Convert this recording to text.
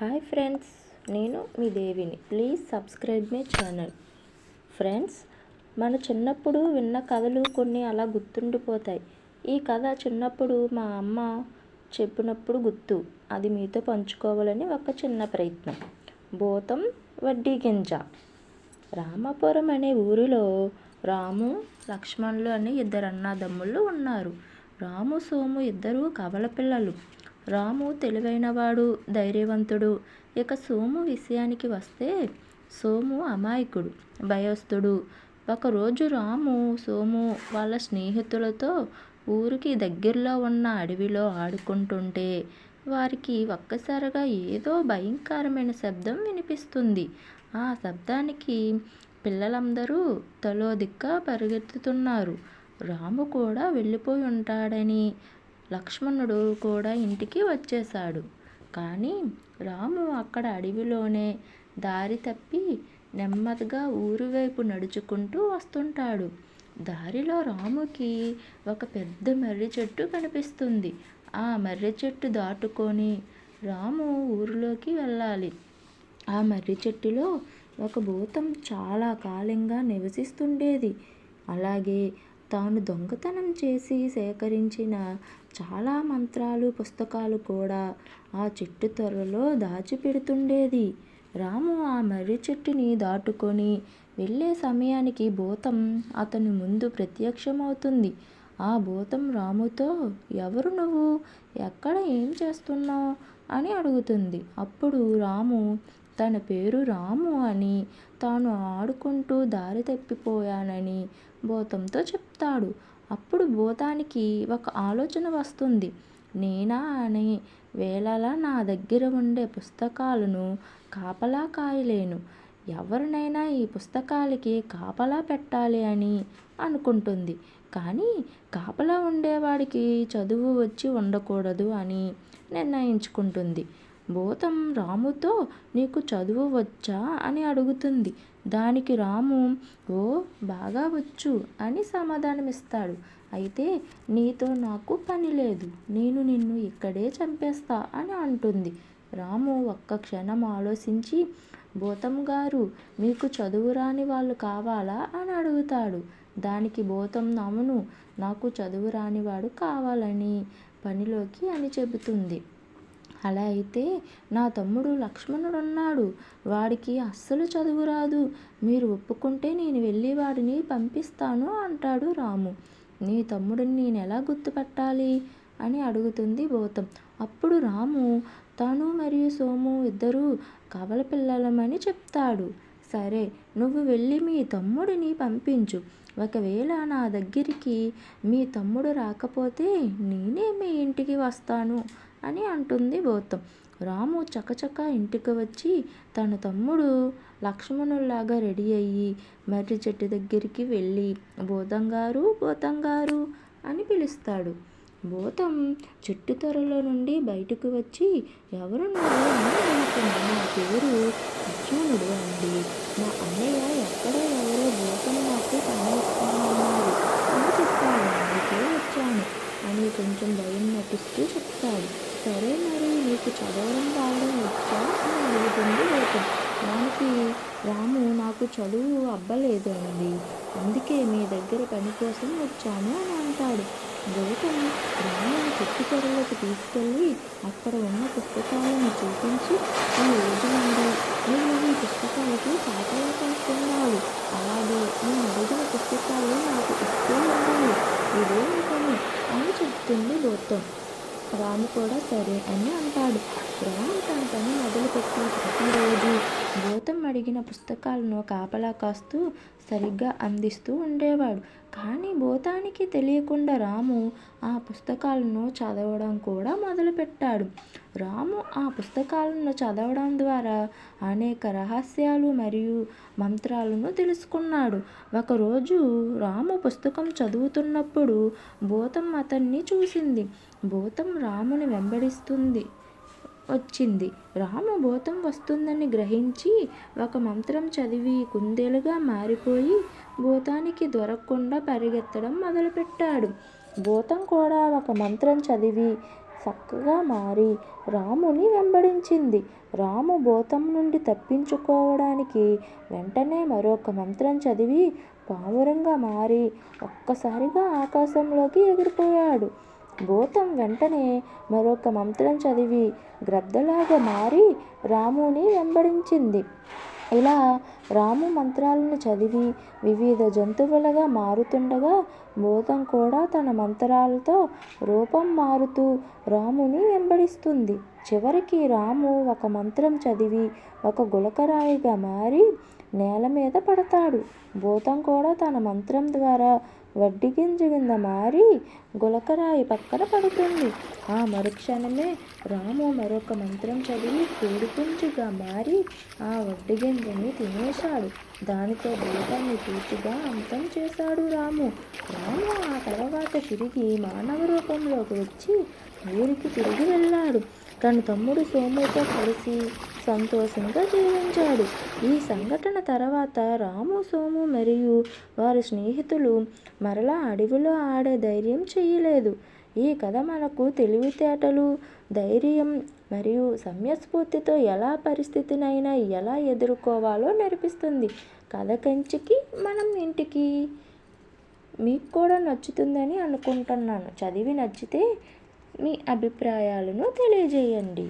Hi friends నేను మీ దేవిని. Please subscribe my channel. Friends మన చిన్నప్పుడు విన్న కథలు కొన్ని అలా గుర్తుండిపోతాయి. ఈ కథ చిన్నప్పుడు మా అమ్మ చెప్పినప్పుడు గుర్తు. అది మీతో పంచుకోవాలని ఒక చిన్న ప్రయత్నం. భూతం వడ్డీ గింజ. రామాపురం అనే ఊరిలో రాము లక్ష్మణులు అనే ఇద్దరు అన్నదమ్ముళ్ళు ఉన్నారు. రాము సోము ఇద్దరు కవల పిల్లలు. రాము తెలివైనవాడు ధైర్యవంతుడు. ఇక సోము విషయానికి వస్తే సోము అమాయకుడు భయస్థుడు. ఒకరోజు రాము సోము వాళ్ళ స్నేహితులతో ఊరికి దగ్గరలో ఉన్న అడవిలో ఆడుకుంటుంటే వారికి ఒక్కసారిగా ఏదో భయంకరమైన శబ్దం వినిపిస్తుంది. ఆ శబ్దానికి పిల్లలందరూ తలో దిక్క పరిగెత్తుతున్నారు. రాము కూడా వెళ్ళిపోయి ఉంటాడని లక్ష్మణుడు కూడా ఇంటికి వచ్చేశాడు. కానీ రాము అక్కడ అడవిలోనే దారి తప్పి నెమ్మదిగా ఊరు వైపు నడుచుకుంటూ వస్తుంటాడు. దారిలో రాముకి ఒక పెద్ద మర్రి చెట్టు కనిపిస్తుంది. ఆ మర్రి చెట్టు దాటుకొని రాము ఊరిలోకి వెళ్ళాలి. ఆ మర్రి చెట్టులో ఒక భూతం చాలా కాలంగా నివసిస్తుండేది. అలాగే తాను దొంగతనం చేసి సేకరించిన చాలా మంత్రాలు పుస్తకాలు కూడా ఆ చెట్టు త్వరలో దాచిపెడుతుండేది. రాము ఆ మర్రి చెట్టుని దాటుకొని వెళ్ళే సమయానికి భూతం అతని ముందు ప్రత్యక్షమవుతుంది. ఆ భూతం రాముతో ఎవరు నువ్వు? ఎక్కడ ఏం చేస్తున్నావు? అని అడుగుతుంది. అప్పుడు రాము తన పేరు రాము అని తాను ఆడుకుంటూ దారి తప్పిపోయానని భూతంతో చెప్తాడు. అప్పుడు భూతానికి ఒక ఆలోచన వస్తుంది. నేనా అని వేళలా నా దగ్గర ఉండే పుస్తకాలను కాపలా కాయలేను ఎవరినైనా ఈ పుస్తకాలకి కాపలా పెట్టాలి అని అనుకుంటుంది. కానీ కాపలా ఉండేవాడికి చదువు వచ్చి ఉండకూడదు అని నిర్ణయించుకుంటుంది. భూతం రాముతో నీకు చదువు వచ్చా అని అడుగుతుంది. దానికి రాము ఓ బాగా వచ్చు అని సమాధానమిస్తాడు. అయితే నీతో నాకు పని లేదు. నేను నిన్ను ఇక్కడే చంపేస్తా అని అంటుంది. రాము ఒక్క క్షణం ఆలోచించి భూతం గారు మీకు చదువు రాని వాళ్ళు కావాలా అని అడుగుతాడు. దానికి భూతం నమును నాకు చదువు రానివాడు కావాలని పనిలోకి అని చెబుతుంది. అలా అయితే నా తమ్ముడు లక్ష్మణుడు అన్నాడు వాడికి అస్సలు చదువు రాదు. మీరు ఒప్పుకుంటే నేను వెళ్ళి వాడిని పంపిస్తాను అంటాడు రాము. నీ తమ్ముడిని నేను ఎలా గుర్తుపట్టాలి? అని అడుగుతుంది భూతం. అప్పుడు రాము తను మరియు సోము ఇద్దరూ కవల పిల్లలమని చెప్తాడు. సరే నువ్వు వెళ్ళి మీ తమ్ముడిని పంపించు. ఒకవేళ నా దగ్గరికి మీ తమ్ముడు రాకపోతే నేనే మీ ఇంటికి వస్తాను. అని అంటుంది భూతం రాము చకచక ఇంటికి వచ్చి తన తమ్ముడు లక్ష్మణుల్లాగా రెడీ అయ్యి మర్రి చెట్టు దగ్గరికి వెళ్ళి భూతంగారు భూతంగారు అని పిలుస్తాడు. భూతం చెట్టు త్వరలో నుండి బయటకు వచ్చి ఎవరు నువ్వు నా పేరు అర్జునుడు అండి మా అన్నయ్య ఎక్కడో ఎవరో భూతం నాకు పనిస్తానన్నారు అని చెప్తాడు అందుకే వచ్చాను అని కొంచెం భయం నటిస్తూ చెప్తాడు సరే మరి నీకు చదవడం రావడం వచ్చా అని అడుగుతుంది భూతం దానికి రాము నాకు చదువు అబ్బలేదు అండి అందుకే మీ దగ్గర పని కోసం వచ్చాను అని అంటాడు. గౌతమ్ రాముని చెట్టు పొరలోకి తీసుకెళ్ళి అక్కడ ఉన్న పుస్తకాలను చూపించి ఈ రోజు నుండి నువ్వు ఈ పుస్తకాలకి కాపలా చేస్తున్నాను అలాగే నేను అడిగిన పుస్తకాలు నాకు ఇస్తూ ఉండాలి. ఇదే పని అని చెప్తుంది గౌతమ్. రాము కూడా సరే అని అంటాడు. రాము తన పని మొదలుపెట్టిన ప్రతిరోజు గౌతమ్ అడిగిన పుస్తకాలను కాపలా కాస్తూ సరిగ్గా అందిస్తూ ఉండేవాడు. కానీ భూతానికి తెలియకుండా రాము ఆ పుస్తకాలను చదవడం కూడా మొదలుపెట్టాడు. రాము ఆ పుస్తకాలను చదవడం ద్వారా అనేక రహస్యాలు మరియు మంత్రాలను తెలుసుకున్నాడు. ఒకరోజు రాము పుస్తకం చదువుతున్నప్పుడు భూతం అతన్ని చూసింది. భూతం రాముని వెంబడిస్తుంది. వచ్చింది. రాము భూతం వస్తుందని గ్రహించి ఒక మంత్రం చదివి కుందేలుగా మారిపోయి భూతానికి దొరకకుండా పరిగెత్తడం మొదలుపెట్టాడు. భూతం కూడా ఒక మంత్రం చదివి చక్కగా మారి రాముని వెంబడించింది. రాము భూతం నుండి తప్పించుకోవడానికి వెంటనే మరొక మంత్రం చదివి పావురంగా మారి ఒక్కసారిగా ఆకాశంలోకి ఎగిరిపోయాడు. భూతం వెంటనే మరొక మంత్రం చదివి గ్రద్దలాగా మారి రాముని వెంబడించింది. ఇలా రాము మంత్రాలను చదివి వివిధ జంతువులుగా మారుతుండగా భూతం కూడా తన మంత్రాలతో రూపం మారుతూ రాముని వెంబడిస్తుంది. చివరికి రాము ఒక మంత్రం చదివి ఒక గులకరాయిగా మారి నేల మీద పడతాడు. భూతం కూడా తన మంత్రం ద్వారా వడ్డి గింజ కింద మారి గులకరాయి పక్కన పడుతుంది. ఆ మరుక్షణమే రాము మరొక మంత్రం చదివి కోడిపుంజిగా మారి ఆ వడ్డి గింజని తినేశాడు. దానితో భూతాన్ని పూర్తిగా అంతం చేశాడు రాము. రాము ఆ తర్వాత తిరిగి మానవ రూపంలోకి వచ్చి ఊరికి తిరిగి వెళ్ళాడు. తన తమ్ముడు సోముతో కలిసి సంతోషంగా జీవించాడు. ఈ సంఘటన తర్వాత రాము సోము మరియు వారి స్నేహితులు మరలా అడవిలో ఆడే ధైర్యం చేయలేదు. ఈ కథ మనకు తెలివితేటలు ధైర్యం మరియు సమయస్ఫూర్తితో ఎలా పరిస్థితినైనా ఎలా ఎదుర్కోవాలో నేర్పిస్తుంది. కథ కంచికి మనం ఇంటికి. మీకు కూడా నచ్చుతుందని అనుకుంటున్నాను. చదివి నచ్చితే మీ అభిప్రాయాలను తెలియజేయండి.